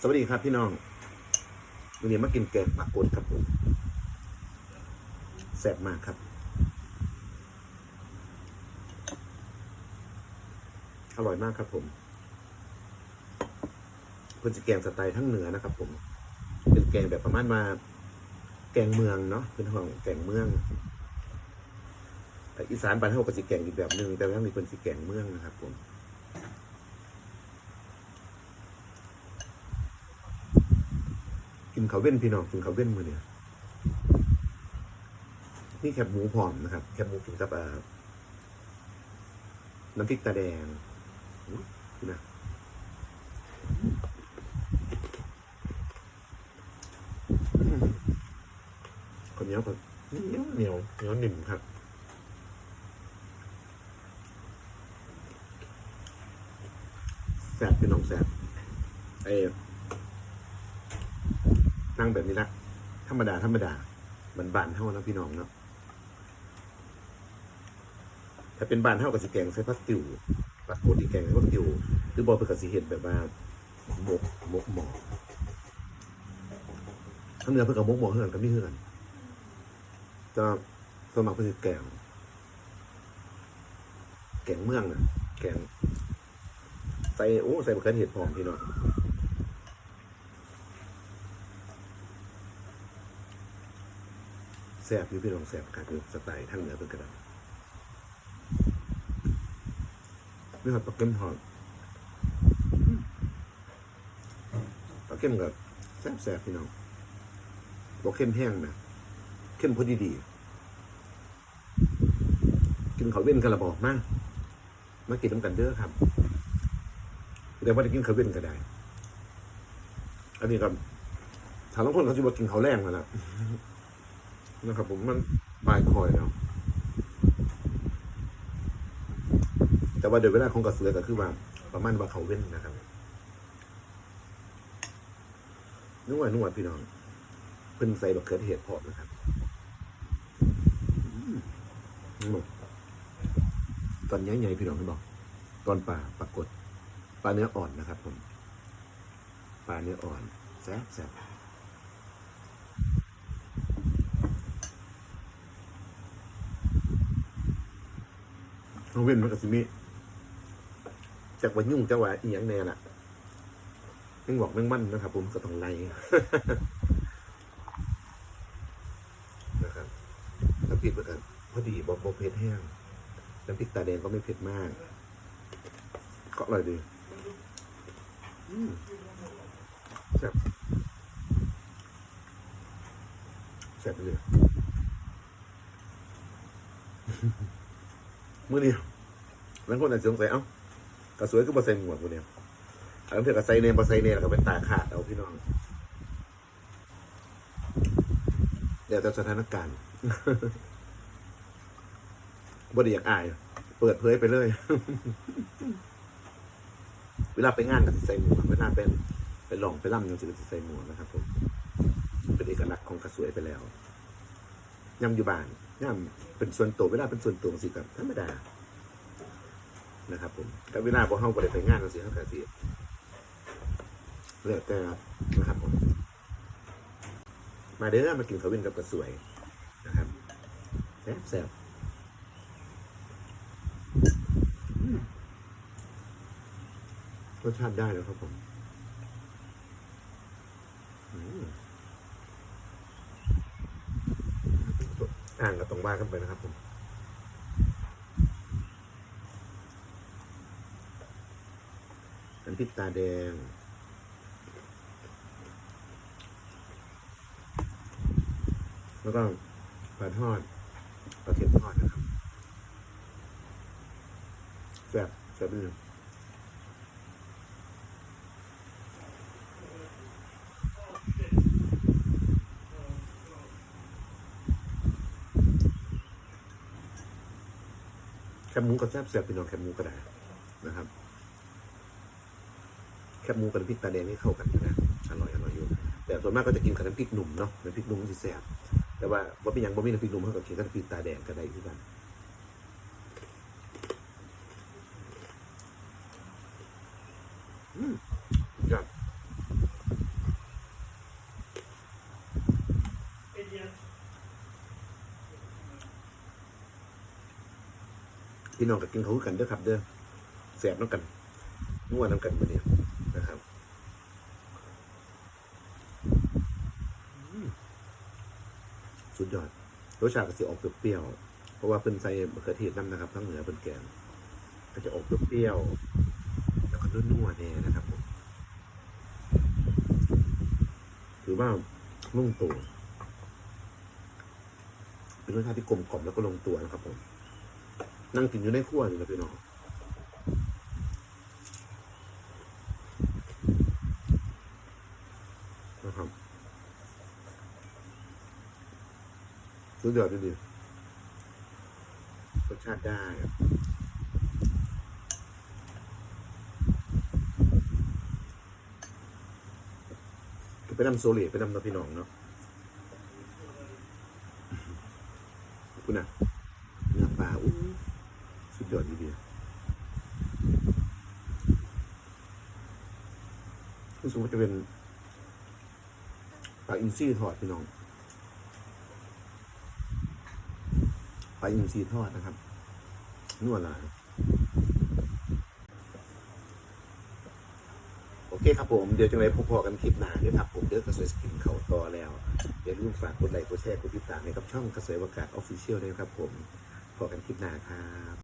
สวัสดีครับพี่น้องวันนี้มากินแกงปลากดครับผมแซ่บมากครับ อร่อยมากครับผมเป็นจะแกงสไตล์ทั้งเหนือนะครับ ผม เป็นแกงแบบประมาณมา แกงเมืองเนาะ เป็นของแกงเมือง อีสานบ้านเฮาก็สิแกงอีกแบบหนึ่งแต่ว่าทางนี้เป็นสิแกงเมืองนะครับ ผม กินเขาวเว้นพี่น้องกินเขาวเว้นมือเนี่ยนี่แคบหมูพร้อมนะครับ แคบหมูกินกับน้ำพริกตาแดงนะคนเหนียวคนเหนียวเหนียวเหนียวหนิ่มครับแสบพี่น้องแสบไอ้ นั่งแบบนี้ละธรรมดาธรรมดาบันบานเท่านะพี่น้องเนาะถ้าเป็นบานเท่ากับสีแกงใส่พัสติวปลากดีแกงใส่พัสติวหรือบอเป็นกับสีเห็ดแบบว่าหมกหมกหมอทั้งเนื้อเพื่อกับหมกหมอเฮือนกับไม่เฮือนจะสมัครเป็นแกงแกงเมืองน่ะแกงใส่โอ้ใส่บะเขือเห็ดพอมพี่น้อง แซ่บอยู่พี่น้องแซ่บครับอยู่สไตล์ทางเหนือเป็นกระดาษนี่ครับปลาเค็มหอมปลาเค็มกับแซ่บแซ่บพี่น้องปลาเค็มแห้งนะเข้มพอดีดีกินข้าวเว้นกันละบอกมามากินน้ำกันเด้อครับแต่ว่าได้กินข้าวเว้นก็ได้ อันนี้ครับถามบางคนเขาจะบอกกินข้าวแรงมาแล้ว นะครับผมมันปลายคอยแล้วแต่ว่าเดี๋ยวเวลาของกระเสือก็คือว่าประมาณว่าเขาเว้นนะครับนวดนวดพี่น้องเพิ่นใส่บักเขือเทศพร้อมนะครับอืมนี่บอกตอนใหญ่ๆพี่น้องไม่บอกตอนปลาปรากฏปลาเนื้ออ่อนนะครับผมปลาเนื้ออ่อนแซ่บแซ่บ เขาเว้นมันก็สิมีจากว่ายุ่งจากว่าอีหยังแน่น่ะแม่งบอกแม่งมั่นนะครับ ผมก็ต้องไล่นะครับน้ำพริกเหมือนกันพอดีบอกบอกเผ็ดแห้งน้ำพริกตาแดงก็ไม่เผ็ดมาก ก็อร่อยดีแซ่บแซ่บเลย มื่อนี้บางคนอาจจะสงสัยเอ้ากระสวยก็บอใส่หมวกคนเนี้ยอันนั้นเพื่อกระใส่เนมบใส่เนมแล้วก็เป็นตาขาดเอาพี่น้องเดี๋ยวแต่สถานการณ์บ่ได้อยากอาย เปิดเผยไปเลย เวลาไปงานก็จะใส่หมวกเวลาเป็นไปลองไปล่ำยังจะใส่หมวกนะครับผมเป็นเอกลักษณ์ของกระสวยไปแล้ว ยำอยู่บ้านยำเป็นส่วนตัวเวลาเป็นส่วนตัวสิกับธรรมดานะครับผมแต่เวลาพอเข้าไปไปงานเราสิเขากะสิแล้วแต่นะครับผมมาเด้อมากินข้าวเว้นกับกระสวยนะครับแซ่บแซ่บรสชาติได้แล้วครับผมอืม อ่างก็ต้องว่านกันไปนะครับผมน้ำพริกตาแดงแล้วก็ปลาทอดปลาเค็มทอดนะครับแซ่บแซ่บเลย บหมูกับแซ่บเสียบพี่น้องแคบหมูก็ได้นะครับ แคบหมูกับน้ำพริกตาแดงนี่เข้ากันอยู่นะอร่อยอร่อยอยู่ แต่ส่วนมากก็จะกินกับน้ำพริกหนุ่มเนาะน้ำพริกหนุ่มที่แซ่บแต่ว่าว่าเป็นอย่างบ่มีน้ำพริกหนุ่มเขาก็กินกับน้ำพริกตาแดงก็ได้ที่กันอืมครับ พี่น้องก็กินเขากันเด้อครับ เด้อแสบน้ำกันนวดน้ำกันมาเนี่ยนะครับสุดยอดรสชาติก็สิออกเปรี้ยวๆเพราะว่าเป็นใส่มะเขือเทศน้ำนะครับทั้งเหนือเป็นแกงก็จะออกเปรี้ยวๆแล้วก็นัวๆเนี่ยนะครับผมถือว่าลุ่งตัวเป็นรสชาติที่กลมกล่อมแล้วก็ลงตัวนะครับผม นั่งกินอยู่ในครัวอยู่นะพี่น้องนะครับสุดยอดจริงๆรสชาติได้ไปนำโซเลีไปนำนะพี่น้องเนาะคุณนะเนื้อปลาอู้สุดยอดดีเดียว รู้สึกว่าจะเป็นปลาอินทรีทอดพี่น้องปลาอินทรีทอดนะครับนวหลายโอเคครับผมเดี๋ยวจังไรพบพอกันคลิปหน้าเดี๋ยวครับผมเดี๋ยวกระสวยสกินเขาต่อแล้วอย่าลืมฝากกดไลค์กดแชร์กดติดตามให้กับช่องกระสวยวากาศออฟฟิเชียลด้วยครับผมพอกันคลิปหน้าครับ